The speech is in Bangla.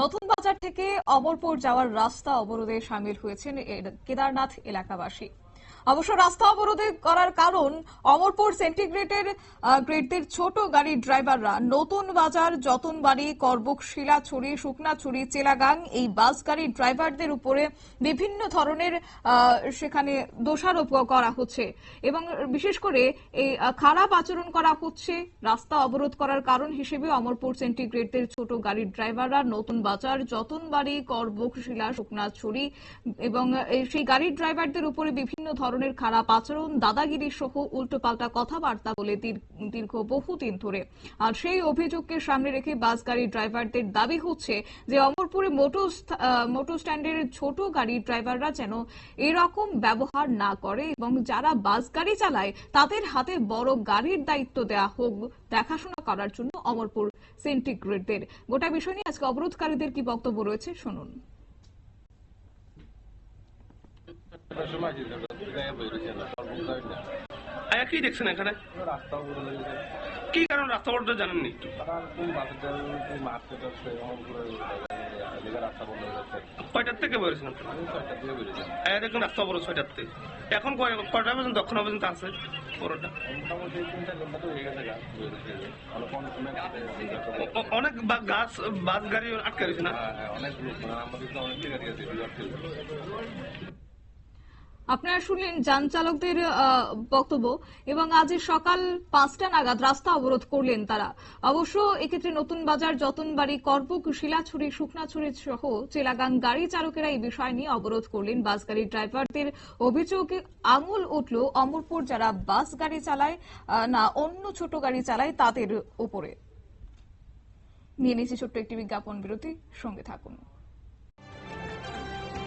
নতুন বাজার থেকে অমরপুর যাওয়ার রাস্তা অবরোধে সামিল হয়েছেন কেদারনাথ এলাকাবাসী। অবশ্য রাস্তা অবরোধে করার কারণ অমরপুর সেন্টিগ্রেটের গ্রেডদের ছোট গাড়ির ড্রাইভাররা। নতুন বাজার যতনবাড়ি করবুক, শিলাছড়ি, শুকনাছড়ি, চেলাগাং, এই বাস গাড়ির ড্রাইভারদের উপরে বিভিন্ন ধরনের সেখানে দোষারোপ করা হচ্ছে। এবং বিশেষ করে এই খারাপ আচরণ করা হচ্ছে। রাস্তা অবরোধ করার কারণ হিসেবে অমরপুর সেন্টিগ্রেডদের ছোট গাড়ির ড্রাইভাররা নতুন বাজার যতনবাড়ি করবুক, শিলা, শুকনাছড়ি এবং সেই গাড়ির ড্রাইভারদের উপরে বিভিন্ন ধরনের খারাপ আচরণ, দাদাগিরি সহ উল্টোপাল্টা কথাবার্তা বলে দীর- দীর্ঘ বহুদিন ধরে। আর সেই অভিযোগকে সামনে রেখে বাস গাড়ির ড্রাইভারদের দাবি হচ্ছে যে অমরপুরে মোটর স্ট্যান্ডের ছোট গাড়ির ড্রাইভাররা যেন এরকম ব্যবহার না করে এবং যারা বাস গাড়ি চালায়, তাদের হাতে বড় গাড়ির দায়িত্ব দেওয়া হোক দেখাশোনা করার জন্য অমরপুর সেন্টিগ্রেডদের গোটা বিষয় নিয়ে আজকে অবরোধকারীদের কি বক্তব্য রয়েছে, শুনুন। কি আয়া কি দেখছেন এখানে? কি কারণ রাস্তা জানেননি বন্ধ হয়ে যাচ্ছে কয়টার থেকে বেরোছেন দেখুন রাস্তা বড় ছয়টার থেকে। এখন কয়- কয়টা পর্যন্ত দক্ষিণ পর্যন্ত আছে? বড়টা হয়ে অনেক গাছ বাস গাড়ি আটকে রয়েছে না? আপনারা শুনলেন যান চালকদের বক্তব্য এবং আজ সকাল পাঁচটা নাগাদ রাস্তা অবরোধ করলেন তারা। অবশ্য এক্ষেত্রে নতুন বাজার, যতনবাড়ি করবুক শিলাছড়ি, শুকনাছড়ি সহ চেলাগাং গাড়ি চালকেরা এই বিষয় নিয়ে অবরোধ করলেন। বাস গাড়ির ড্রাইভারদের অভিযোগে, আঙুল উঠল অমরপুর যারা বাস গাড়ি চালায় না অন্য ছোট গাড়ি চালায় তাদের উপরে। নিয়ে নিয়েছি ছোট্ট একটি বিজ্ঞাপন বিরতি, সঙ্গে থাকুন।